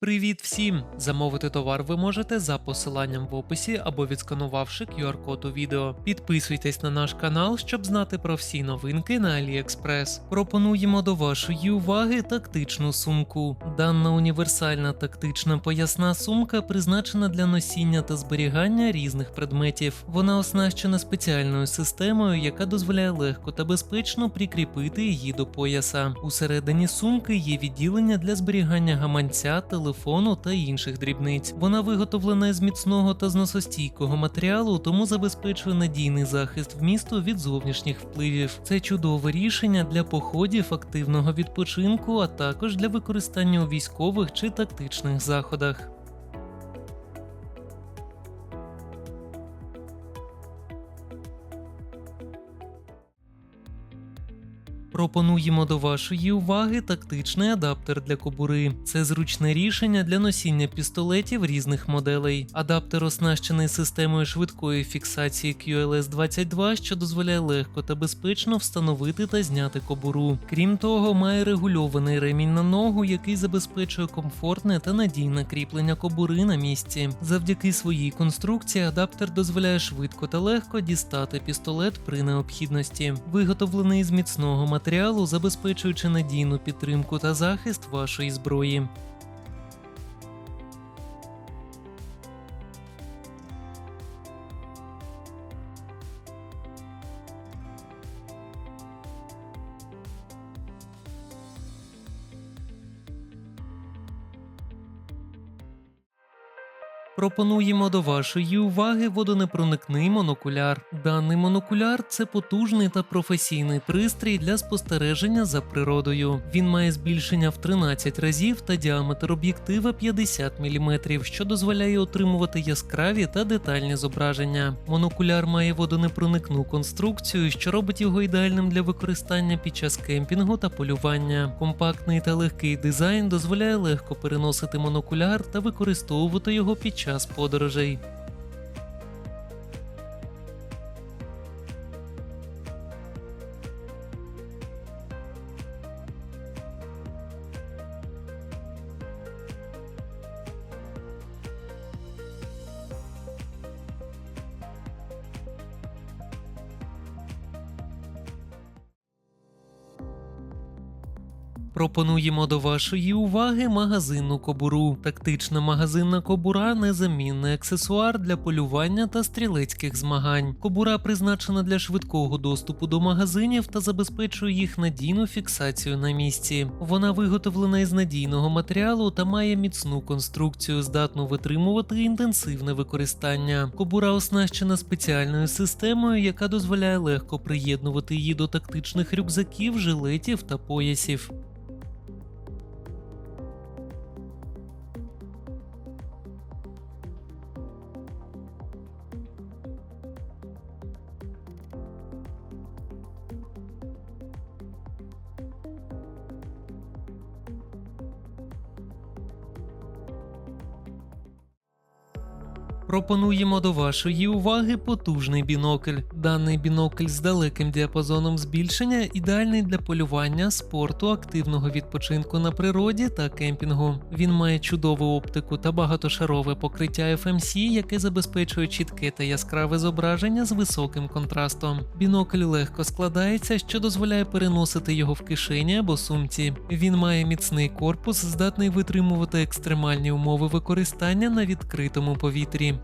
Привіт всім! Замовити товар ви можете за посиланням в описі або відсканувавши QR-код у відео. Підписуйтесь на наш канал, щоб знати про всі новинки на AliExpress. Пропонуємо до вашої уваги тактичну сумку. Дана універсальна тактична поясна сумка призначена для носіння та зберігання різних предметів. Вона оснащена спеціальною системою, яка дозволяє легко та безпечно прикріпити її до пояса. Усередині сумки є відділення для зберігання гаманця, телефону та інших дрібниць. Вона виготовлена з міцного та зносостійкого матеріалу, тому забезпечує надійний захист вмісту від зовнішніх впливів. Це чудове рішення для походів, активного відпочинку, а також для використання у військових чи тактичних заходах. Пропонуємо до вашої уваги тактичний адаптер для кобури. Це зручне рішення для носіння пістолетів різних моделей. Адаптер оснащений системою швидкої фіксації QLS 22, що дозволяє легко та безпечно встановити та зняти кобуру. Крім того, має регульований ремінь на ногу, який забезпечує комфортне та надійне кріплення кобури на місці. Завдяки своїй конструкції адаптер дозволяє швидко та легко дістати пістолет при необхідності. Виготовлений з міцного матеріалу, забезпечуючи надійну підтримку та захист вашої зброї. Пропонуємо до вашої уваги водонепроникний монокуляр. Даний монокуляр це потужний та професійний пристрій для спостереження за природою. Він має збільшення в 13 разів та діаметр об'єктива 50 мм, що дозволяє отримувати яскраві та детальні зображення. Монокуляр має водонепроникну конструкцію, що робить його ідеальним для використання під час кемпінгу та полювання. Компактний та легкий дизайн дозволяє легко переносити монокуляр та використовувати його під час подорожей. Пропонуємо до вашої уваги магазинну кобуру. Тактична магазинна кобура незамінний аксесуар для полювання та стрілецьких змагань. Кобура призначена для швидкого доступу до магазинів та забезпечує їх надійну фіксацію на місці. Вона виготовлена із надійного матеріалу та має міцну конструкцію, здатну витримувати інтенсивне використання. Кобура оснащена спеціальною системою, яка дозволяє легко приєднувати її до тактичних рюкзаків, жилетів та поясів. Пропонуємо до вашої уваги потужний бінокль. Даний бінокль з далеким діапазоном збільшення ідеальний для полювання, спорту, активного відпочинку на природі та кемпінгу. Він має чудову оптику та багатошарове покриття FMC, яке забезпечує чітке та яскраве зображення з високим контрастом. Бінокль легко складається, що дозволяє переносити його в кишені або сумці. Він має міцний корпус, здатний витримувати екстремальні умови використання на відкритому повітрі.